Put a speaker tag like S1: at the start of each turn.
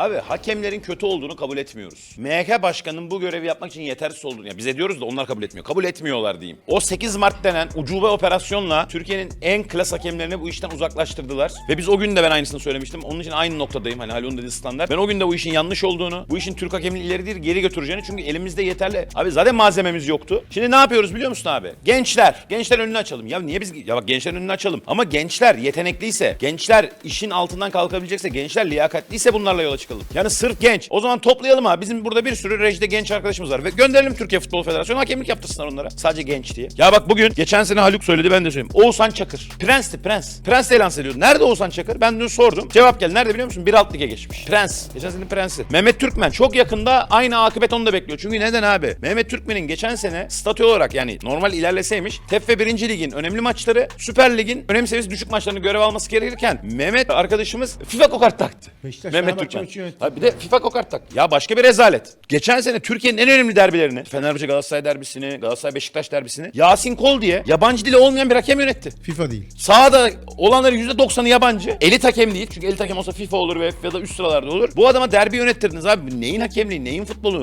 S1: Abi hakemlerin kötü olduğunu kabul etmiyoruz. MHK başkanının bu görevi yapmak için yetersiz olduğunu ya bize diyoruz da onlar kabul etmiyor. Kabul etmiyorlar diyeyim. O 8 Mart denen ucube operasyonla Türkiye'nin en klas hakemlerini bu işten uzaklaştırdılar. Ve biz o gün de ben aynısını söylemiştim. Onun için aynı noktadayım. Hani Haluk'un dediği standart. Ben o gün de bu işin yanlış olduğunu, bu işin Türk hakemliği ileri değil geri götüreceğini çünkü elimizde yeterli. Abi zaten malzememiz yoktu. Şimdi ne yapıyoruz biliyor musun abi? Gençler. Gençler önünü açalım. Ya niye biz ya bak gençlerin önünü açalım. Ama gençler yetenekliyse, gençler işin altından kalkabilecekse, gençler liyakatliyse bunlarla yola çıkalım. Yani sırf genç. O zaman toplayalım abi. Bizim burada bir sürü rejide genç arkadaşımız var ve gönderelim Türkiye Futbol Federasyonu hakemlik yaptırsınlar onlara. Sadece genç diye. Ya bak bugün geçen sene Haluk söyledi ben de söyleyeyim. Oğuzhan Çakır. Prens'ti Prens. Prens de lanse ediyordu. Nerede Oğuzhan Çakır? Ben dün sordum. Cevap geldi. Nerede biliyor musun? Bir alt lige geçmiş. Prens. Geçen sene Prens'i. Mehmet Türkmen. Çok yakında aynı akıbet onu da bekliyor. Çünkü neden abi? Mehmet Türkmen'in geçen sene statü olarak yani normal ilerleseymiş. TEF ve 1. Ligin önemli maçları, Süper Lig'in önemli seviyesi düşük maçlarını görev alması gerekirken Mehmet arkadaşımız FIFA kokart taktı.
S2: Beşiktaş
S1: Mehmet Türkmen.
S2: Yönetti.
S1: Abi bir de FIFA kokart taktı. Ya başka bir rezalet. Geçen sene Türkiye'nin en önemli derbilerini, Fenerbahçe Galatasaray derbisini, Galatasaray Beşiktaş derbisini Yasin Kol diye yabancı dili olmayan bir hakem yönetti.
S2: FIFA değil.
S1: Sahada olanların %90'ı yabancı. Elit hakem değil. Çünkü elit hakem olsa FIFA olur ve ya da üst sıralarda olur. Bu adama derbi yönettirdiniz abi. Neyin hakemliği, neyin futbolu?